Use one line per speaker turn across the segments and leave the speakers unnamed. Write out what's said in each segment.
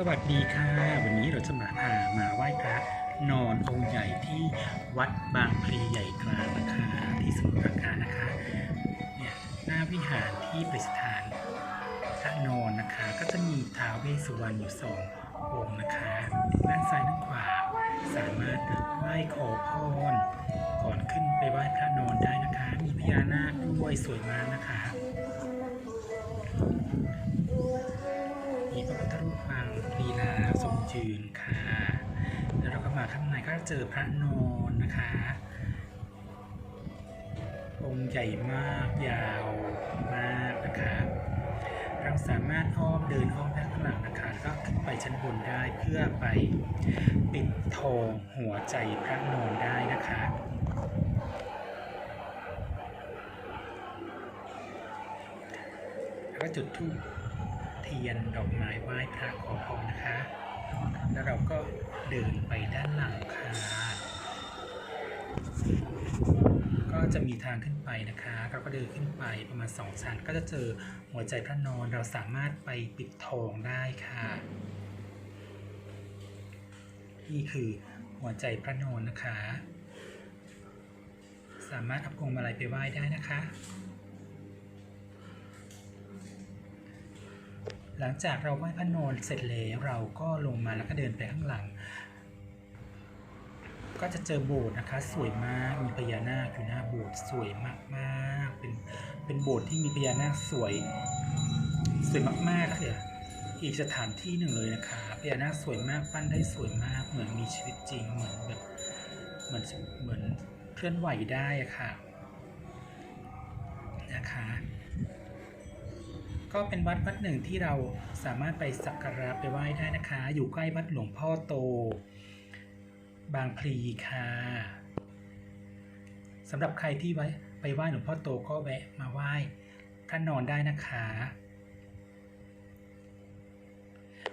สวัสดีค่ะ วันนี้เราจะมาพามาไหว้พระนอนองค์ใหญ่ที่วัดบางพลีใหญ่กลางนะคะที่สมุทรปราการนะคะเนี่ยหน้าวิหารที่ประดิษฐานพระนอนนะคะ ก็จะมีท้าวเวสสุวรรณอยู่สององค์นะคะด้านซ้ายด้านขวาสามารถไหว้ขอพรก่อนขึ้นไปไหว้พระนอนได้นะคะ มีพญานาคด้วยสวยมากนะคะ พระพุทธรูปปางลีลาทรงยืนค่ะ แล้วเราก็มาข้างในก็เจอพระนอนนะคะ องค์ใหญ่มากยาวมากนะคะเราสามารถอ้อมเดินอ้อมด้านหลังนะคะแล้วก็ขึ้นไปชั้นบนได้เพื่อไปปิดทองหัวใจพระนอนได้นะคะแล้วก็จุดธูป ทียนดอกไม้ไหว้พระขอพรนะคะ แล้วเราก็เดินไปด้านหลังค่ะก็จะมีทางขึ้นไปนะคะ เราก็เดินขึ้นไปประมาณสองชั้น ก็จะเจอหัวใจพระนอนเราสามารถไปปิดทองได้ค่ะ นี่คือหัวใจพระนอนนะคะ สามารถเอาพวงมาลัยไปไหว้ได้นะคะ หลังจากเราไหว้พระนอนเสร็จแล้วเราก็ลงมาแล้วก็เดินไปข้างหลัง ก็จะเจอโบสถ์นะคะ สวยมากมีพญานาคอยู่หน้าโบสถ์สวยมากๆ เป็นเป็นโบสถ์ที่มีพญานาคสวยสวยมากๆเลยอีกสถานที่หนึ่งเลยนะคะพญานาคสวยมากปั้นได้สวยมาก เหมือนมีชีวิตจริงเหมือนแบบเหมือนเหมือนเคลื่อนไหวได้อะค่ะนะคะ ก็เป็นวัดวัดหนึ่งที่เราสามารถไปสักการะไปไหว้ได้นะคะ อยู่ใกล้วัดหลวงพ่อโต บางพลีค่ะสำหรับใครที่ไว้ไปไหว้หลวงพ่อโตก็แวะมาไหว้พระนอนได้นะคะ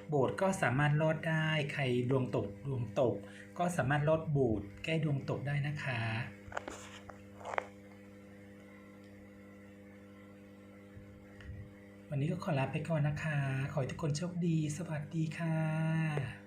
โบสถ์ก็สามารถลอดได้ใครดวงตกดวงตก ก็สามารถลอดโบสถ์แก้ดวงตกได้นะคะ วันนี้ก็ขอลาไปก่อนนะคะ ขอให้ทุกคนโชคดี สวัสดีค่ะ